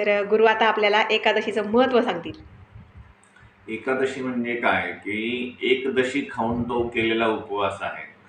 तर गुरु आता आपल्याला एकादशीचं महत्त्व सांगतील. एकादशी म्हणजे काय? की एकदशी खाऊन तो केलेला उपवास आहे.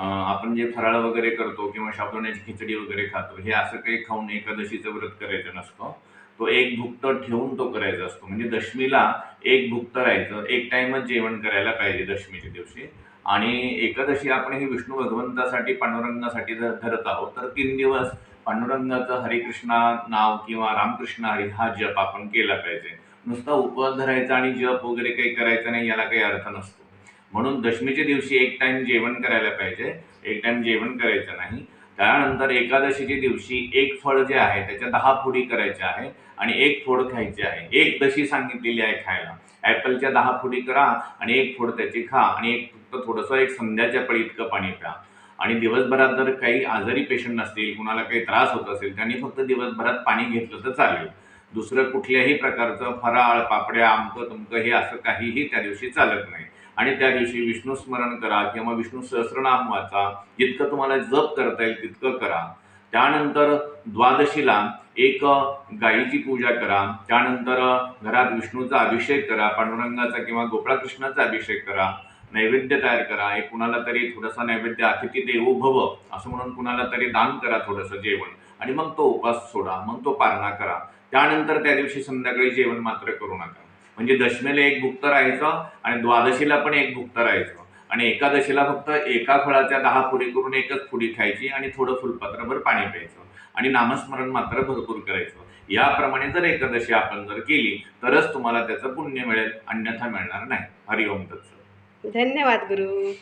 आपण जे फराळ वगैरे करतो किंवा साबुदाण्याची खिचडी वगैरे खातो हे असं काही खाऊन एकादशीचं व्रत करायचं नसतं. तो एक भुक्त ठेवून तो करायचा असतो. म्हणजे दशमीला एक भुक्त राहायचं एक टाईमच जेवण करायला पाहिजे दशमीच्या दिवशी. आणि एकादशी आपण ही विष्णू भगवंतासाठी पांडुरंगासाठी जर धरत आहोत तर तीन दिवस पांडुरंगाचं हरिकृष्णा नाव किंवा रामकृष्ण हरी हा जप आपण केला पाहिजे. नुसता उपवास धरायचा आणि जप वगैरे काही करायचं नाही याला काही अर्थ नसतो. म्हणून दशमीच्या दिवशी एक टाईम जेवण करायला पाहिजे. एक टाईम जेवण करायचं नाही. त्यानंतर एकादशीच्या दिवशी एक फळ जे आहे त्याच्या दहा फोडी करायच्या आहे आणि एक फोड खायची आहे. एक दशी सांगितलेली आहे खायला. ॲपलच्या दहा फोडी करा आणि एक फोड त्याची खा आणि एक फक्त थोडंसं एक संध्याच्या पळी इतकं पाणी प्या. आणि दिवसभरात जर काही आजारी पेशंट नसतील कुणाला काही त्रास होत असेल त्यांनी फक्त दिवसभरात पाणी घेतलं तर चालेल. दुसरं कुठल्याही प्रकारचं फराळ पापड्या आमकं तुमकं हे असं काहीही त्या दिवशी चालत नाही. आणि त्या दिवशी विष्णू स्मरण करा किंवा विष्णू सहस्रनाम वाचा. जितकं तुम्हाला जप करता येईल तितकं करा. त्यानंतर द्वादशीला एक गायीची पूजा करा. त्यानंतर घरात विष्णूचा अभिषेक करा पांडुरंगाचा किंवा गोपाळकृष्णाचा अभिषेक करा. नैवेद्य तयार करा. एक कुणाला तरी थोडासा नैवेद्य अतिथी देवो भव असं म्हणून कुणाला तरी दान करा थोडंसं जेवण. आणि मग तो उपास सोडा मग तो पारणा करा. त्यानंतर त्या दिवशी संध्याकाळी जेवण मात्र करू नका. म्हणजे दशमीला एक भुक्त राहायचं आणि द्वादशीला पण एक भुक्त राहायचं. आणि एकादशीला फक्त एका फळाच्या दहा फुडी करून एकच फुडी खायची आणि थोडं फुलपत्रभर पाणी प्यायचं. आणि नामस्मरण मात्र भरपूर करायचं. याप्रमाणे जर एकादशी आपण जर केली तरच तुम्हाला त्याचं पुण्य मिळेल. अन्यथा मिळणार नाही. हरिओम तत्स धन्यवाद गुरु.